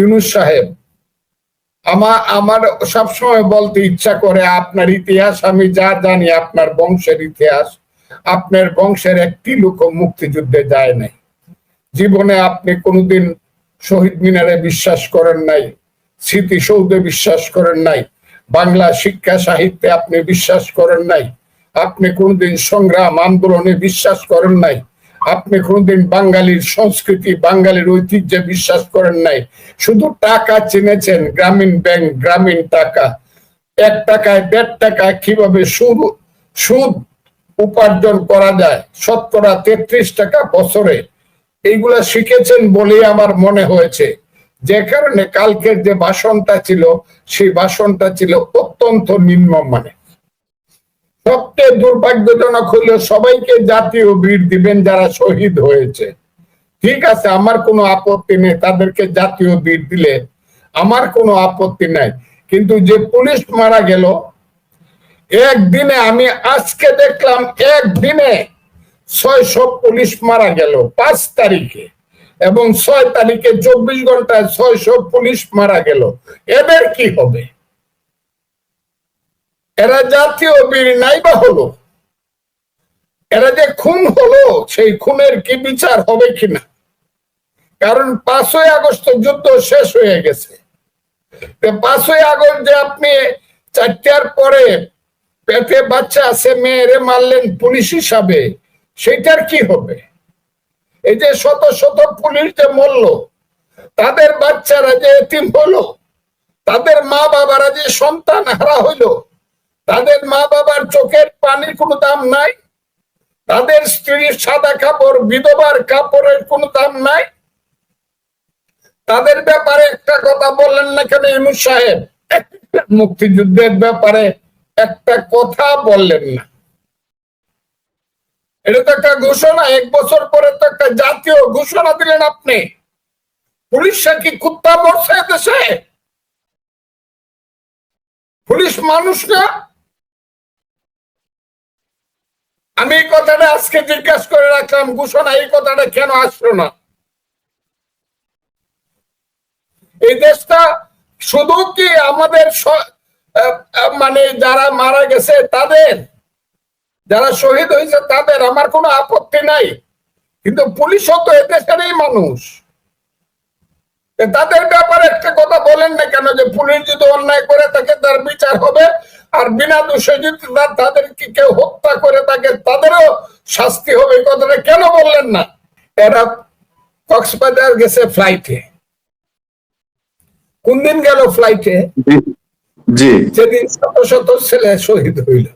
ইউনুস সাহেব আমার আমার সবসময় বলতে ইচ্ছা করে আপনার ইতিহাস, আমি যা জানি আপনার বংশের ইতিহাস। আপনার বংশের একটি লোক মুক্তিযুদ্ধে যায় নাই। জীবনে আপনি কোনোদিন শহীদ মিনারে বিশ্বাস করেন নাই, স্মৃতিসৌধে বিশ্বাস করেন নাই, বাংলা শিক্ষা সাহিত্যে আপনি বিশ্বাস করেন নাই, আপনি কোনোদিন সংগ্রাম, আন্দোলনে বিশ্বাস করেন নাই আপনি কোনোদিন বাঙালির সংস্কৃতি, বাঙালির ঐতিহ্যে বিশ্বাস করেন নাই। শুধু টাকা চিনেছেন গ্রামীণ ব্যাংক, গ্রামীণ টাকা। এক টাকায় দেড় টাকা কীভাবে সুদ সুদ উপার্জন করা যায়? শতকরা তেত্রিশ টাকা বছরে। এইগুলা শিখেছেন বলেই আমার মনে হয়েছে। যে কারণে কালকের যে ভাষণটা ছিল, সেই ভাষণটা ছিল অত্যন্ত নিম্ন মানে সবচেয়ে দুর্ভাগ্যজনক হইল সবাইকে জাতীয় বীর দিবেন যারা শহীদ হয়েছে। ঠিক আছে, আমার কোনো আপত্তি নেই, তাদেরকে জাতীয় বীর দিলে আমার কোনো আপত্তি নাই। কিন্তু যে পুলিশ মারা গেল, একদিনে আমি আজকে দেখলাম, একদিনে ছয়শো পুলিশ মারা গেল পাঁচ তারিখে এবং ছয় তারিখে চব্বিশ ঘন্টায় ছয়শো পুলিশ মারা গেল। এদের কি হবে? এরা জাতীয় বীর নাই বা হলো? এরা যে খুন হলো, সেই খুনের কি বিচার হবে কিনা? কারণ পাঁচই আগস্ট যুদ্ধ শেষ হয়ে গেছে। পাঁচই আগস্ট যে আপনি চারটার পরে পেটে বাচ্চা আছে, মেয়েরে মারলেন পুলিশ হিসাবে সেটার কি হবে? এই যে শত শত পুলিশ যে মরল, তাদের বাচ্চারা যে এতিম হলো, তাদের মা বাবারা যে সন্তান হারা হইল তাদের মা বাবার চোখের পানির কোনো দাম নাই। তাদের স্ত্রীর সাদা কাপড়, বিধবার কাপড়ের কোনো দাম নাই। তাদের ব্যাপারে একটা কথা বললেন না কেন ইমু সাহেব? মুক্তিযুদ্ধের ব্যাপারে একটা কথা বললেন না। এটা তো একটা ঘোষণা, এক বছর পরে তো একটা জাতীয় ঘোষণা দিলেন আপনি। পুলিশরা কি কুত্তা মরছে দেশে পুলিশ মানুষ না? আমি এই কথাটা আজকে জিজ্ঞাসা করে রাখলাম, ঘোষণা, এই কথাটা কেন আসলো না? এই দেশটা শুধু কি আমাদের মানে যারা মারা গেছে তাদের? যারা শহীদ হয়েছে তাদের, আমার কোনো আপত্তি নাই। কিন্তু পুলিশও তো এদেশেরই মানুষ। তাদের ব্যাপারে একটা কথা বলেন না কেন যে পুলিশ যদি অন্যায় করে তাকে তার বিচার হবে? আর বিনা দোষে যদি তাদেরকে কেউ হত্যা করে তাকে তাদেরও শাস্তি হবে। কথাটা কেন বললেন না? এরা কক্সবাজার গেছে ফ্লাইটে কোন দিন গেল ফ্লাইটে জি সেদিন শত শত ছেলে শহীদ হইল।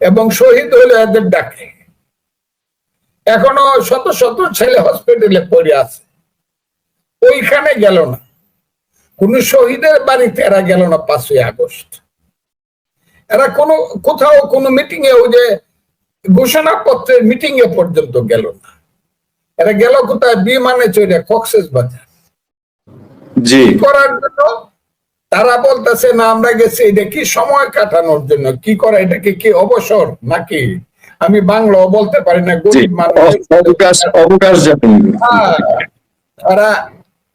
এবং শহীদ হইল এদের ডাকে। এখনও শত শত ছেলে হসপিটালে পড়ে আছে। ওইখানে গেল না। কোন শহীদের বাড়িতে এরা গেল না পাঁচই আগস্ট। এরা কোনো কোথাও কোনো মিটিং এ ওই যে ঘোষণাপত্রের মিটিং এ পর্যন্ত গেল না। এরা গেল কোথায়? বিমানে চড়ে কক্সেস বাজার। জি। করার জন্য? তারা বলতেছে না আমরা গেছি এটা কি সময় কাটানোর জন্য? কি করা এটাকে কি অবসর নাকি? আমি বাংলাও বলতে পারি না গরিব মানুষ। অবকাশ অবকাশ যাপন হ্যাঁ,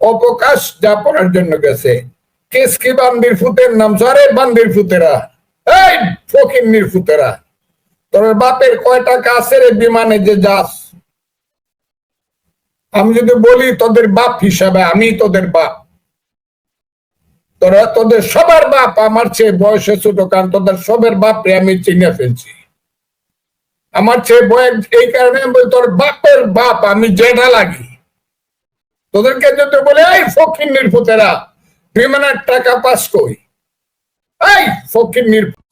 তারা অবকাশ যাপনের জন্য গেছে। কেসকি বান্দির ফুতের নাম? আরে বান্দির ফুতেরা। এই ফকিন্নির ফুতেরা। তোর বাপের কয় টাকা আছে রে বিমানে যে যাস? আমি যদি বলি তোদের বাপ হিসাবে আমি তোদের বাপ। তোরা তোদের সবার বাপ আমার চেয়ে বয়সে ছোট কারণ তোদের সবের বাপরে আমি চিনে ফেলছি। আমার চেয়ে বয়স এই কারণে বলি, তোর বাপের বাপ আমি জেঠা লাগি। তোদেরকে যদি বলে এই ফকির নির্ভূতেরা বিমানের টাকা পাস কই? এই ফকির নির্ভূত